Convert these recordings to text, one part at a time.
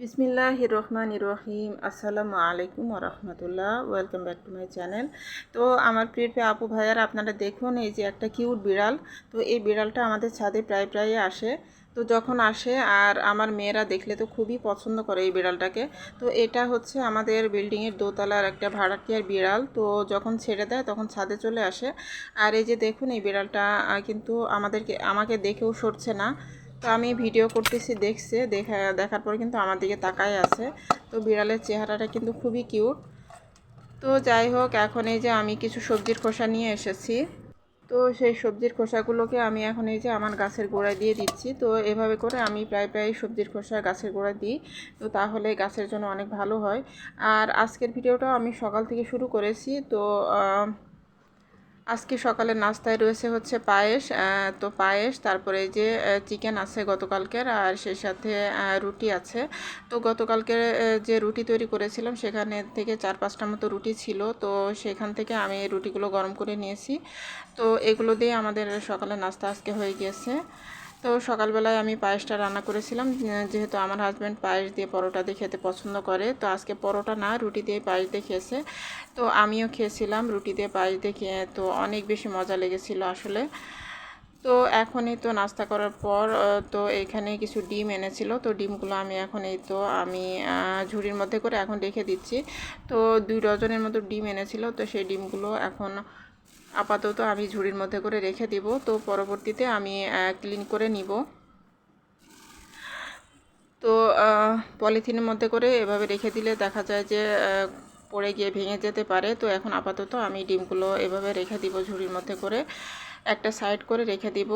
বিসমিল্লাহ রহমান রহিম আসসালামু আলাইকুম রহমতুল্লাহ welcome back to my channel তো আমার প্রিয় আপু ভাইয়ার, আপনারা দেখুন এই যে একটা কিউট বিড়াল। তো এই বিড়ালটা আমাদের ছাদে প্রায় প্রায় আসে। তো যখন আসে, আর আমার মেয়েরা দেখলে তো খুবই পছন্দ করে এই বিড়ালটাকে। তো এটা হচ্ছে আমাদের বিল্ডিংয়ের দোতলার একটা ভাড়াটিয়ার বিড়াল। তো যখন ছেড়ে দেয়, তখন ছাদে চলে আসে। আর এই যে দেখুন এই বিড়ালটা কিন্তু আমাদেরকে, আমাকে দেখেও সরছে না। তো আমি ভিডিও করতেছি দেখছে, দেখা, দেখার পরে কিন্তু আমার দিকে তাকাই আছে। তো বিড়ালের চেহারাটা কিন্তু খুবই কিউট। তো যাই হোক, এখন এই যে আমি কিছু সবজির খোসা নিয়ে এসেছি। তো সেই সবজির খোসাগুলোকে আমি এখন এই যে আমার গাছের গোড়ায় দিয়ে দিচ্ছি। তো এভাবে করে আমি প্রায় প্রায় সবজির খোসা গাছের গোড়ায় দিই। তো তাহলে গাছের জন্য অনেক ভালো হয়। আর আজকের ভিডিওটাও আমি সকাল থেকে শুরু করেছি। তো আজকে সকালে নাস্তায় রয়েছে হচ্ছে পায়েস তো পায়েস, তারপরে যে চিকেন আছে গতকালকের, আর সেই সাথে রুটি আছে। তো গতকালকে যে রুটি তৈরি করেছিলাম, সেখানে থেকে চার পাঁচটা মতো রুটি ছিল। তো সেখান থেকে আমি রুটিগুলো গরম করে নিয়েছি। তো এগুলো দিয়ে আমাদের সকালে নাস্তা আজকে হয়ে গিয়েছে। তো সকালবেলায় আমি পায়েসটা রান্না করেছিলাম যেহেতু আমার হাজব্যান্ড পায়েস দিয়ে পরোটা দিয়ে খেতে পছন্দ করে, তো আজকে পরোটা না, রুটি দিয়ে পায়েস দিয়ে খেয়েছে। তো আমিও খেয়েছিলাম রুটি দিয়ে পায়েস দিয়ে খেয়ে, তো অনেক বেশি মজা লেগেছিল আসলে। তো এখনই তো নাস্তা করার পর তো এখানে কিছু ডিম এনেছিল, তো ডিমগুলো আমি এখন এই তো আমি ঝুড়ির মধ্যে করে এখন রেখে দিচ্ছি। তো দুই ডজনের মতো ডিম এনেছিল, তো সেই ডিমগুলো এখন আপাতত আমি ঝুড়ির মধ্যে করে রেখে দিব। তো পরবর্তীতে আমি ক্লিন করে নিব। তো পলিথিনের মধ্যে করে এভাবে রেখে দিলে দেখা যায় যে পড়ে গিয়ে ভেঙে যেতে পারে। তো এখন আপাতত আমি ডিমগুলো এভাবে রেখে দিব ঝুড়ির মধ্যে করে। একটা সাইড করে রেখে দিব।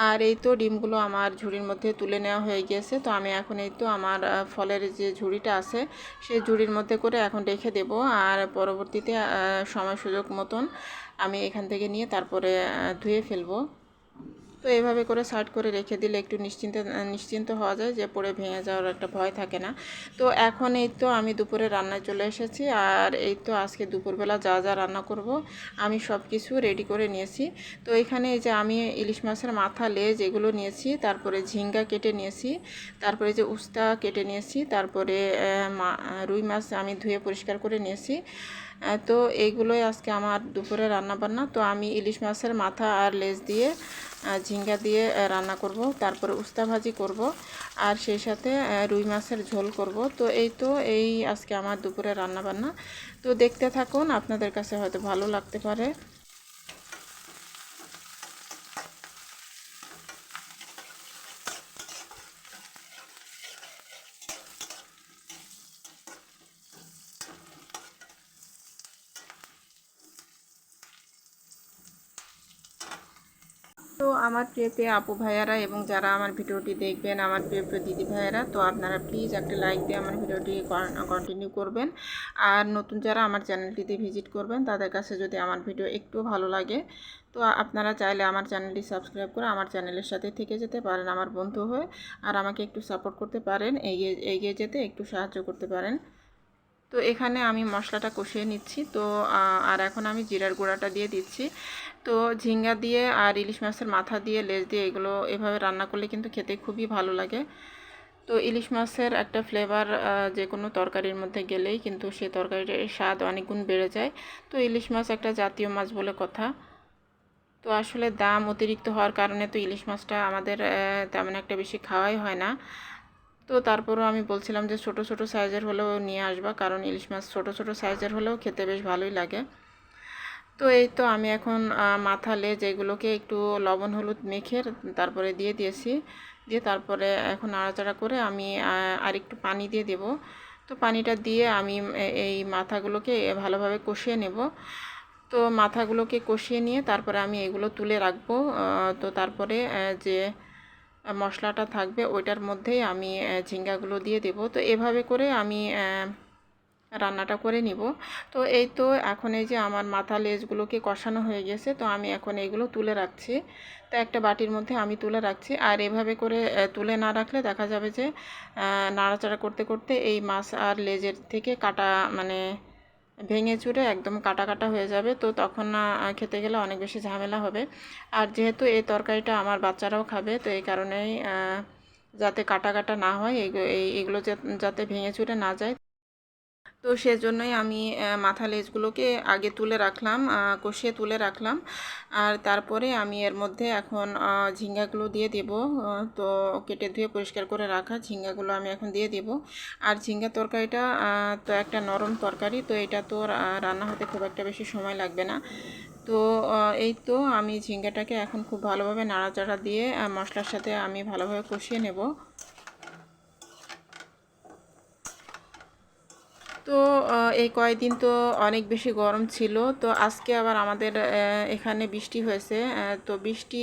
আর এই তো ডিমগুলো আমার ঝুড়ির মধ্যে তুলে নেওয়া হয়ে গিয়েছে তো আমি এখন এই তো আমার ফলের যে ঝুড়িটা আছে, সেই ঝুড়ির মধ্যে করে এখন রেখে দেব। আর পরবর্তীতে সময় সুযোগ মতন আমি এখান থেকে নিয়ে তারপরে ধুয়ে ফেলব। তো এভাবে করে সাইড করে রেখে দিলে একটু নিশ্চিন্ত নিশ্চিন্ত হওয়া যায় যে পরে ভেঙে যাওয়ার একটা ভয় থাকে না। তো এখন এই তো আমি দুপুরে রান্নায় চলে এসেছি আর এই তো আজকে দুপুরবেলা যা যা রান্না করব আমি সব কিছু রেডি করে নিয়েছি। তো এখানে এই যে আমি ইলিশ মাছের মাথা লেজ এগুলো নিয়েছি, তারপরে ঝিঙ্গা কেটে নিয়েছি, তারপরে যে উস্তা কেটে নিয়েছি, তারপরে রুই মাছ আমি ধুয়ে পরিষ্কার করে নিয়েছি। তো এইগুলোই আজকে আমার দুপুরে রান্না বান্না তো আমি ইলিশ মাছের মাথা আর লেজ দিয়ে ঝিঙ্গা দিয়ে রান্না করব, তারপরে উস্তা ভাজি করব, আর সেই সাথে রুই মাছের ঝোল করব। তো এই তো, এই আজকে আমার দুপুরে রান্না বান্না তো দেখতে থাকুন, আপনাদের কাছে হয়তো ভালো লাগতে পারে। তো আমার প্রিয় প্রিয় আপু ভাইয়ারা এবং যারা আমার ভিডিওটি দেখবেন, আমার প্রিয় প্রিয় দিদি ভাইয়ারা, তো আপনারা প্লিজ একটা লাইক দিয়ে আমার ভিডিওটি কন্টিনিউ করবেন। আর নতুন যারা আমার চ্যানেলটিতে ভিজিট করবেন, তাদের কাছে যদি আমার ভিডিও একটু ভালো লাগে, তো আপনারা চাইলে আমার চ্যানেলটি সাবস্ক্রাইব করে আমার চ্যানেলের সাথে থেকে যেতে পারেন আমার বন্ধু হয়ে। আর আমাকে একটু সাপোর্ট করতে পারেন, এগিয়ে এগিয়ে যেতে একটু সাহায্য করতে পারেন। তো এখানে আমি মশলাটা কষিয়ে নিচ্ছি। তো আর এখন আমি জিরার গুঁড়াটা দিয়ে দিচ্ছি। তো ঝিঙ্গা দিয়ে আর ইলিশ মাছের মাথা দিয়ে, লেজ দিয়ে এগুলো এভাবে রান্না করলে কিন্তু খেতে খুবই ভালো লাগে। তো ইলিশ মাছের একটা ফ্লেভার যে কোনো তরকারির মধ্যে গেলেই কিন্তু সেই তরকারিটার স্বাদ অনেক গুণ বেড়ে যায়। তো ইলিশ মাছ একটা জাতীয় মাছ বলে কথা। তো আসলে দাম অতিরিক্ত হওয়ার কারণে তো ইলিশ মাছটা আমাদের তেমন একটা বেশি খাওয়াই হয় না। তো তারপরও আমি বলছিলাম যে ছোট ছোট সাইজের হলেও নিয়ে আসবা, কারণ ইলিশ মাছ ছোট ছোট সাইজের হলেও খেতে বেশ ভালোই লাগে। তো এই তো আমি এখন মাথা লেজ এগুলোকে একটু লবণ, হলুদ মেখে তারপরে দিয়ে দিয়েছি। দিয়ে তারপরে এখন নাড়াচাড়া করে আমি আর একটু পানি দিয়ে দেব। তো পানিটা দিয়ে আমি এই মাথাগুলোকে ভালোভাবে কষিয়ে নেব। তো মাথাগুলোকে কষিয়ে নিয়ে তারপরে আমি এগুলো তুলে রাখব। তো তারপরে যে মশলাটা থাকবে, ওইটার মধ্যেই আমি ঝিঙ্গাগুলো দিয়ে দেব। তো এভাবে করে আমি রান্নাটা করে নিব। তো এই তো এখন এই যে আমার মাথা লেজগুলোকে কষানো হয়ে গেছে, তো আমি এখন এইগুলো তুলে রাখছি। তো একটা বাটির মধ্যে আমি তুলে রাখছি। আর এভাবে করে তুলে না রাখলে দেখা যাবে যে নাড়াচাড়া করতে করতে এই মাছ আর লেজের থেকে কাটা মানে ভেঙে চুরে একদম কাটা কাটা হয়ে যাবে, তো তখন খেতে গেলে অনেক বেশি ঝামেলা হবে। আর যেহেতু এই তরকারিটা আমার বাচ্চারাও খাবে, তো এই কারণেই যাতে কাটা কাটা না হয় এই- এগুলো যা- যাতে ভেঙে চুরে না যায় তো সেজন্যই আমি মাথা লেজগুলোকে আগে তুলে রাখলাম কষিয়ে তুলে রাখলাম। আর তারপরে আমি এর মধ্যে এখন ঝিঙ্গাগুলো দিয়ে দেব। তো কেটে ধুয়ে পরিষ্কার করে রাখা ঝিঙ্গাগুলো আমি এখন দিয়ে দেব। আর ঝিঙ্গা তরকারিটা তো একটা নরম তরকারি, তো এটা তো রান্না হতে খুব একটা বেশি সময় লাগবে না। তো এই তো আমি ঝিঙ্গাটাকে এখন খুব ভালোভাবে নাড়াচাড়া দিয়ে মশলার সাথে আমি ভালোভাবে কষিয়ে নেব। তো এই কয়েকদিন তো অনেক বেশি গরম ছিল। তো আজকে আবার আমাদের এখানে বৃষ্টি হয়েছে। তো বৃষ্টি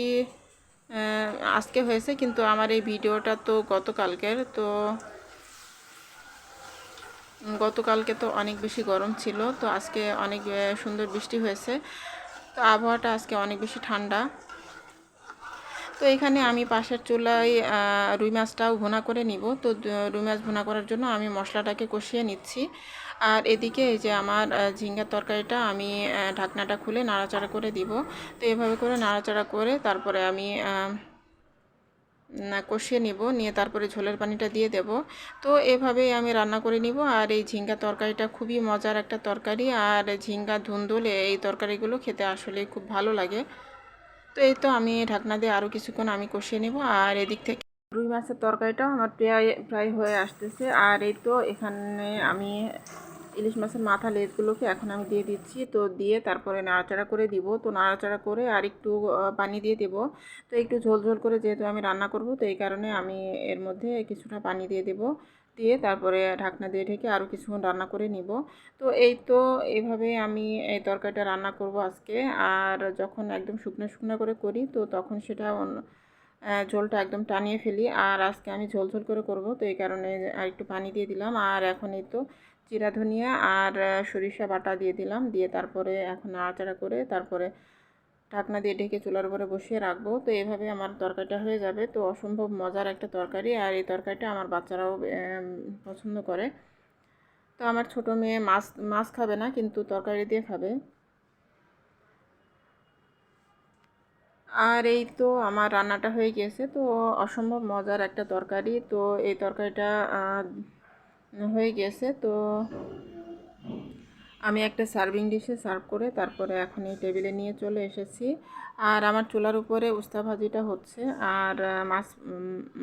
আজকে হয়েছে, কিন্তু আমার এই ভিডিওটা তো গতকালকের। তো গতকালকে তো অনেক বেশি গরম ছিল। তো আজকে অনেক সুন্দর বৃষ্টি হয়েছে। তো আবহাওয়াটা আজকে অনেক বেশি ঠান্ডা। তো এখানে আমি পাশের চুলায় রুই মাছটাও ভুনা করে নিব। তো রুই মাছ ভুনা করার জন্য আমি মশলাটাকে কষিয়ে নিচ্ছি। আর এদিকে এই যে আমার ঝিঙ্গার তরকারিটা আমি ঢাকনাটা খুলে নাড়াচাড়া করে দিব। তো এভাবে করে নাড়াচাড়া করে তারপরে আমি কষিয়ে নিব। নিয়ে তারপরে ঝোলের পানিটা দিয়ে দেব। তো এভাবেই আমি রান্না করে নিব। আর এই ঝিঙ্গা তরকারিটা খুবই মজার একটা তরকারি। আর ঝিঙ্গা ধুন্দুলে, এই তরকারিগুলো খেতে আসলে খুব ভালো লাগে। তো এই তো আমি ঢাকনা দিয়ে আরও কিছুক্ষণ আমি কষিয়ে নেব, আর এদিক থেকে রুই মাছের তরকারিটাও আমার প্রায় প্রায় হয়ে আসতেছে। আর এই তো এখানে আমি ইলিশ মাছের মাথা লেজগুলোকে এখন আমি দিয়ে দিচ্ছি। তো দিয়ে তারপরে নাড়াচাড়া করে দিব। তো নাড়াচাড়া করে আর একটু পানি দিয়ে দেব। তো একটু ঝোল ঝোল করে যেহেতু আমি রান্না করব, তো এই কারণে আমি এর মধ্যে কিছুটা পানি দিয়ে দেব। দিয়ে তারপরে ঢাকনা দিয়ে ঢেকে আরও কিছুক্ষণ রান্না করে নিব। তো এই তো এইভাবে আমি এই তরকারিটা রান্না করব আজকে। আর যখন একদম শুকনো শুকনো করে করি, তো তখন সেটা ঝোলটা একদম টানিয়ে ফেলি। আর আজকে আমি ঝোল ঝোল করে করব, তো এই কারণে আর একটু পানি দিয়ে দিলাম। আর এখন এই তো জিরা ধনিয়া আর সরিষা বাটা দিয়ে দিলাম। দিয়ে তারপরে এখন নাড়াচাড়া করে তারপরে ঢাকনা দিয়ে ঢেকে চুলার উপরে বসিয়ে রাখব। তো এভাবে আমার তরকারিটা হয়ে যাবে। তো অসম্ভব মজার একটা তরকারি। আর এই তরকারিটা আমার বাচ্চারাও পছন্দ করে। তো আমার ছোটো মেয়ে মাছ মাছ খাবে না, কিন্তু তরকারি দিয়ে খাবে। আর এই তো আমার রান্নাটা হয়ে গিয়েছে। তো অসম্ভব মজার একটা তরকারি। তো এই তরকারিটা হয়ে গিয়েছে। তো আমি একটা সার্ভিং ডিশে সার্ভ করে তারপরে এখন এই টেবিলে নিয়ে চলে এসেছি। আর আমার চুলার উপরে উস্তা ভাজিটা হচ্ছে। আর মাছ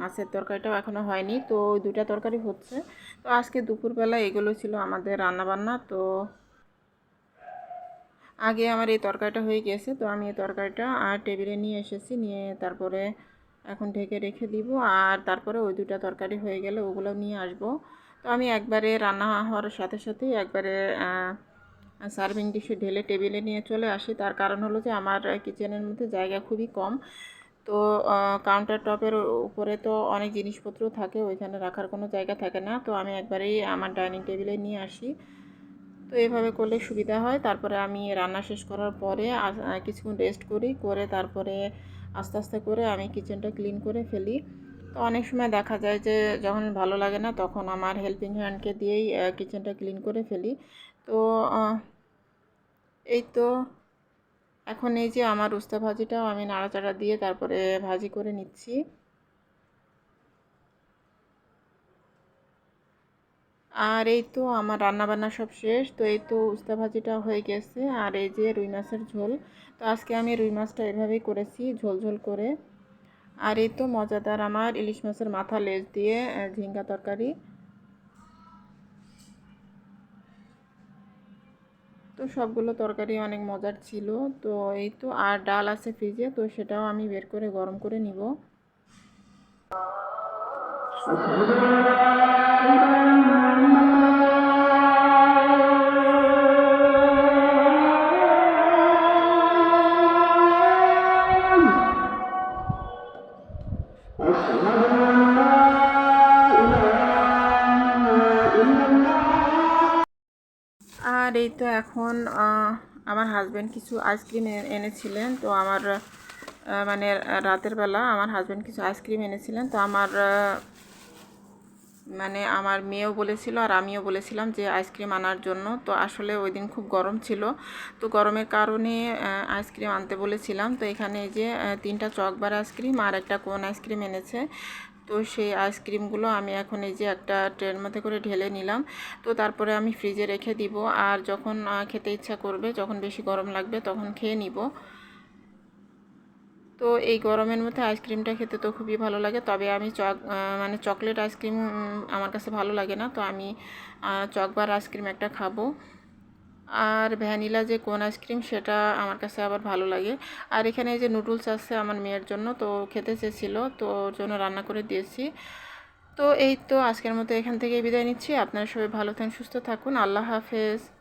মাছের তরকারিটাও এখনও হয়নি। তো ওই দুটা তরকারি হচ্ছে। তো আজকে দুপুরবেলা এগুলো ছিল আমাদের রান্নাবান্না। তো আগে আমার এই তরকারিটা হয়ে গেছে। তো আমি এই তরকারিটা আর টেবিলে নিয়ে এসেছি। নিয়ে তারপরে এখন ঢেকে রেখে দিব। আর তারপরে ওই দুটা তরকারি হয়ে গেলে ওগুলো নিয়ে আসব। তো আমি একবারে রান্না হওয়ার সাথে সাথেই একবারে সার্ভিং ডিশে ঢেলে টেবিলে নিয়ে চলে আসি। তার কারণ হলো যে আমার কিচেনের মধ্যে জায়গা খুবই কম। তো কাউন্টার টপের উপরে তো অনেক জিনিসপত্র থাকে, ওইখানে রাখার কোনো জায়গা থাকে না। তো আমি একবারেই আমার ডাইনিং টেবিলে নিয়ে আসি। তো এভাবে করলে সুবিধা হয়। তারপরে আমি রান্না শেষ করার পরে কিছুক্ষণ রেস্ট করি। করে তারপরে আস্তে আস্তে করে আমি কিচেনটা ক্লিন করে ফেলি। তো অনেক সময় দেখা যায় যে, যখন ভালো লাগে না, তখন আমার হেল্পিং হ্যান্ডকে দিয়েই কিচেনটা ক্লিন করে ফেলি। তো এই তো এখন এই যে আমার উস্তা ভাজিটাও আমি নাড়াচাড়া দিয়ে তারপরে ভাজি করে নিচ্ছি। আর এই তো আমার রান্না বান্না সব শেষ, তো এই তো উস্তা ভাজিটা হয়ে গেছে। আর এই যে রুই মাছের ঝোল, তো আজকে আমি রুই মাছটা এভাবেই করেছি, ঝোল ঝোল করে। আর এই তো মজাদার আমার ইলিশ মাছের মাথা লেজ দিয়ে ঝিঙ্গা তরকারি। তো সবগুলো তরকারি অনেক মজার ছিল। তো এই তো, আর ডাল আছে ফ্রিজে, তো সেটাও আমি বের করে গরম করে নিব। আর এই তো এখন আমার হাজব্যান্ড কিছু আইসক্রিম এনেছিলেন। তো আমার মানে রাতের বেলা আমার হাজব্যান্ড কিছু আইসক্রিম এনেছিলেন। তো আমার মানে আমার মেয়েও বলেছিল আর আমিও বলেছিলাম যে আইসক্রিম আনার জন্য। তো আসলে ওই দিন খুব গরম ছিল। তো গরমের কারণে আইসক্রিম আনতে বলেছিলাম। তো এখানে যে তিনটা চকবার আইসক্রিম আর একটা কোন আইসক্রিম এনেছে। তো সেই আইসক্রিমগুলো আমি এখন এই যে একটা ট্রেন মধ্যে করে ঢেলে নিলাম। তো তারপরে আমি ফ্রিজে রেখে দিব। আর যখন খেতে ইচ্ছা করবে, যখন বেশি গরম লাগবে, তখন খেয়ে নিব। তো এই গরমের মধ্যে আইসক্রিমটা খেতে তো খুবই ভালো লাগে। তবে আমি চক মানে চকলেট আইসক্রিম আমার কাছে ভালো লাগে না। তো আমি চকবার আইসক্রিম একটা খাব। আর ভ্যানিলা যে কোন আইসক্রিম সেটা আমার কাছে আবার ভালো লাগে। আর এখানে যে নুডলস আছে আমার মেয়ের জন্য, তো খেতে চেয়েছিল, তো ওর জন্য রান্না করে দিয়েছি। তো এই তো আজকের মতো এখান থেকে বিদায় নিচ্ছি। আপনারা সবাই ভালো থাকুন, সুস্থ থাকুন। আল্লাহ হাফেজ।